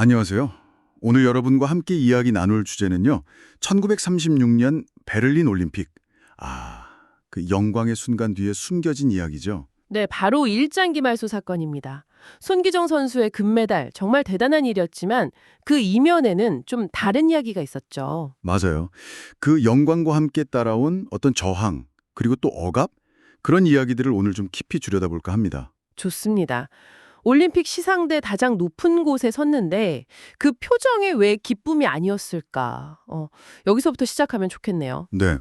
안녕하세요. 오늘 여러분과 함께 이야기 나눌 주제는요. 1936년 베를린 올림픽. 아, 그 영광의 순간 뒤에 숨겨진 이야기죠. 네, 바로 일장 기말소 사건입니다. 손기정 선수의 금메달 정말 대단한 일이었지만 그 이면에는 좀 다른 이야기가 있었죠. 맞아요. 그 영광과 함께 따라온 어떤 저항, 그리고 또 억압? 그런 이야기들을 오늘 좀 깊이 들여다볼까 합니다. 좋습니다. 올림픽 시상대 가장 높은 곳에 섰는데 그 표정에 왜 기쁨이 아니었을까? 어, 여기서부터 시작하면 좋겠네요. 네.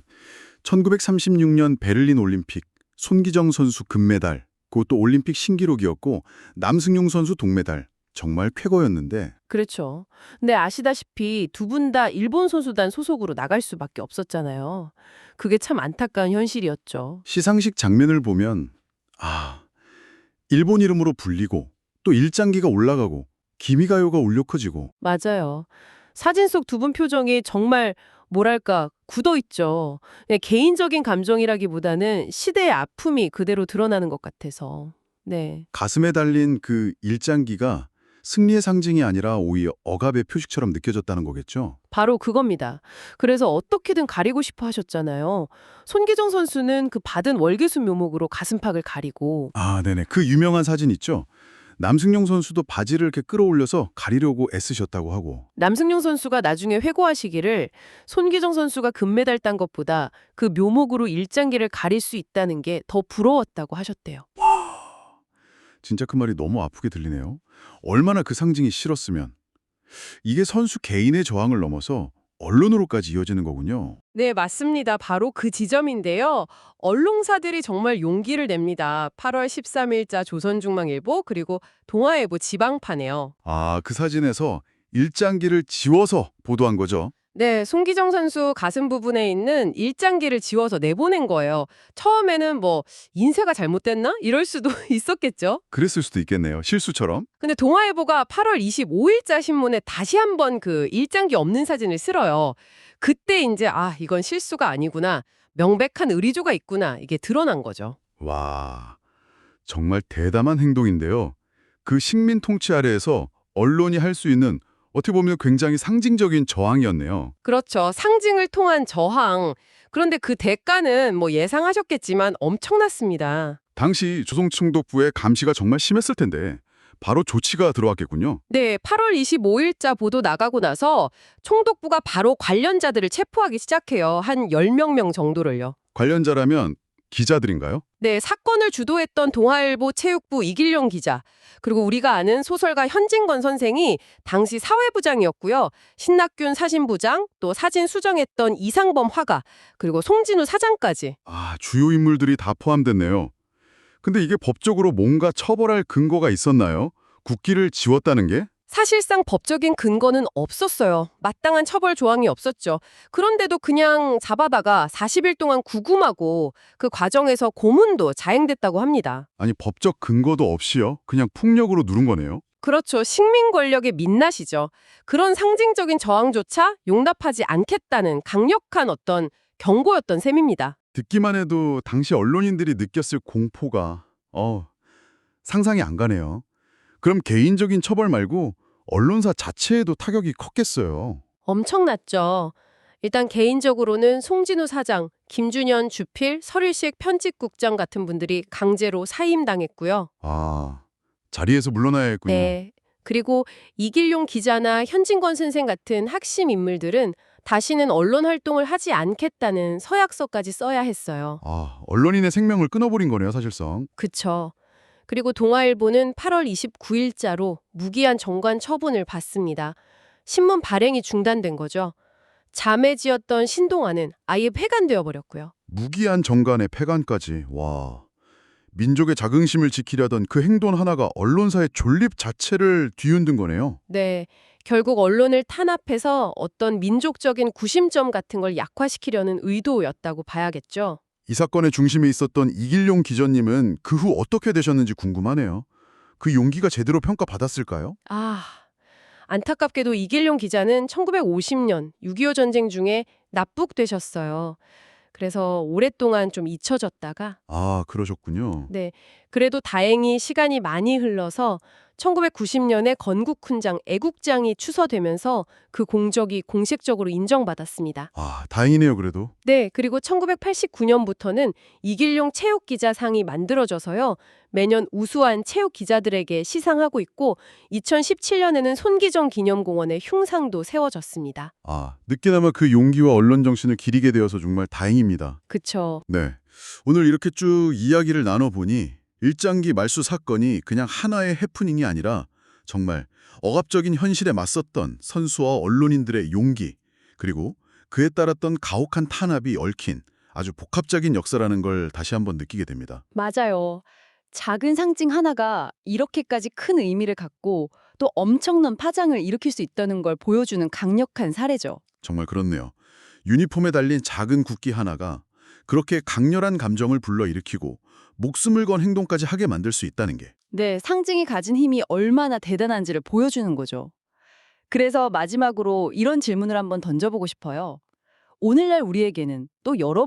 1936년 베를린 올림픽 손기정 선수 금메달, 그것도 올림픽 신기록이었고 남승용 선수 동메달. 정말 쾌거였는데 그렇죠. 근데 아시다시피 두 분 다 일본 선수단 소속으로 나갈 수밖에 없었잖아요. 그게 참 안타까운 현실이었죠. 시상식 장면을 보면 아, 일본 이름으로 불리고 또 일장기가 올라가고 기미가요가 울려 커지고 맞아요. 사진 속 두 분 표정이 정말 뭐랄까 굳어 있죠. 그냥 개인적인 감정이라기보다는 시대의 아픔이 그대로 드러나는 것 같아서. 네. 가슴에 달린 그 일장기가 승리의 상징이 아니라 오히려 억압의 표식처럼 느껴졌다는 거겠죠. 바로 그겁니다. 그래서 어떻게든 가리고 싶어 하셨잖아요. 손기정 선수는 그 받은 월계수 묘목으로 가슴팍을 가리고 아, 네네. 그 유명한 사진 있죠. 남승용 선수도 바지를 이렇게 끌어올려서 가리려고 애쓰셨다고 하고. 남승용 선수가 나중에 회고하시기를 손기정 선수가 금메달 딴 것보다 그 묘목으로 일장기를 가릴 수 있다는 게 더 부러웠다고 하셨대요. 진짜 그 말이 너무 아프게 들리네요. 얼마나 그 상징이 싫었으면. 이게 선수 개인의 저항을 넘어서 언론으로까지 이어지는 거군요. 네, 맞습니다. 바로 그 지점인데요. 언론사들이 정말 용기를 냅니다. 8월 13일자 조선중앙일보 그리고 동아일보 지방판에요. 아, 그 사진에서 일장기를 지워서 보도한 거죠. 네, 송기정 선수 가슴 부분에 있는 일장기를 지워서 내보낸 거예요. 처음에는 뭐 인쇄가 잘못됐나? 이럴 수도 있었겠죠. 그랬을 수도 있겠네요. 실수처럼. 근데 동아일보가 8월 25일자 신문에 다시 한번 그 일장기 없는 사진을 쓸어요. 그때 이제 아, 이건 실수가 아니구나. 명백한 의리조가 있구나. 이게 드러난 거죠. 와, 정말 대담한 행동인데요. 그 식민 통치 아래에서 언론이 할 수 있는 어떻게 보면 굉장히 상징적인 저항이었네요. 그렇죠. 상징을 통한 저항. 그런데 그 대가는 뭐 예상하셨겠지만 엄청났습니다. 당시 조선총독부의 감시가 정말 심했을 텐데 바로 조치가 들어왔겠군요. 네, 8월 25일자 보도 나가고 나서 총독부가 바로 관련자들을 체포하기 시작해요. 한 10명 명 정도를요. 관련자라면 기자들인가요? 네, 사건을 주도했던 동아일보 체육부 이길용 기자, 그리고 우리가 아는 소설가 현진건 선생이 당시 사회부장이었고요. 신낙균 사진부장, 또 사진 수정했던 이상범 화가, 그리고 송진우 사장까지. 아, 주요 인물들이 다 포함됐네요. 근데 이게 법적으로 뭔가 처벌할 근거가 있었나요? 국기를 지웠다는 게? 사실상 법적인 근거는 없었어요. 마땅한 처벌 조항이 없었죠. 그런데도 그냥 잡아다가 40일 동안 구금하고 그 과정에서 고문도 자행됐다고 합니다. 아니 법적 근거도 없이요? 그냥 폭력으로 누른 거네요. 그렇죠. 식민 권력의 민낯이죠. 그런 상징적인 저항조차 용납하지 않겠다는 강력한 어떤 경고였던 셈입니다. 듣기만 해도 당시 언론인들이 느꼈을 공포가 어 상상이 안 가네요. 그럼 개인적인 처벌 말고 언론사 자체에도 타격이 컸겠어요. 엄청났죠. 일단 개인적으로는 송진우 사장, 김준현 주필, 설일식 편집국장 같은 분들이 강제로 사임당했고요. 아 자리에서 물러나야 했군요. 네. 그리고 이길용 기자나 현진건 선생 같은 핵심 인물들은 다시는 언론 활동을 하지 않겠다는 서약서까지 써야 했어요. 아 언론인의 생명을 끊어버린 거네요 사실상. 그쵸. 그리고 동아일보는 8월 29일자로 무기한 정관 처분을 받습니다. 신문 발행이 중단된 거죠. 자매지였던 신동아는 아예 폐간되어 버렸고요. 무기한 정관의 폐간까지 와 민족의 자긍심을 지키려던 그 행동 하나가 언론사의 존립 자체를 뒤흔든 거네요. 네. 결국 언론을 탄압해서 어떤 민족적인 구심점 같은 걸 약화시키려는 의도였다고 봐야겠죠. 이 사건의 중심에 있었던 이길용 기자님은 그 후 어떻게 되셨는지 궁금하네요. 그 용기가 제대로 평가받았을까요? 아, 안타깝게도 이길용 기자는 1950년 6.25 전쟁 중에 납북되셨어요. 그래서 오랫동안 좀 잊혀졌다가 아, 그러셨군요. 네. 그래도 다행히 시간이 많이 흘러서 1990년에 건국훈장, 애국장이 추서되면서 그 공적이 공식적으로 인정받았습니다. 아, 다행이네요, 그래도. 네, 그리고 1989년부터는 이길용 체육기자상이 만들어져서요. 매년 우수한 체육 기자들에게 시상하고 있고 2017년에는 손기정 기념공원에 흉상도 세워졌습니다. 아, 늦게나마 그 용기와 언론 정신을 기리게 되어서 정말 다행입니다. 그쵸. 네. 오늘 이렇게 쭉 이야기를 나눠보니 일장기 말수 사건이 그냥 하나의 해프닝이 아니라 정말 억압적인 현실에 맞섰던 선수와 언론인들의 용기 그리고 그에 따랐던 가혹한 탄압이 얽힌 아주 복합적인 역사라는 걸 다시 한번 느끼게 됩니다. 맞아요. 작은 상징 하나가 이렇게까지 큰 의미를 갖고 또 엄청난 파장을 일으킬 수 있다는 걸 보여주는 강력한 사례죠. 정말 그렇네요. 유니폼에 달린 작은 국기 하나가 그렇게 강렬한 감정을 불러일으키고 목숨을 건 행동까지 하게 만들 수 있다는 게 네, 상징이 가진 힘이 얼마나 대단한지를 보여주는 거죠. 그래서 마지막으로 이런 질문을 한번 던져보고 싶어요. 오늘날 우리에게는 또 여러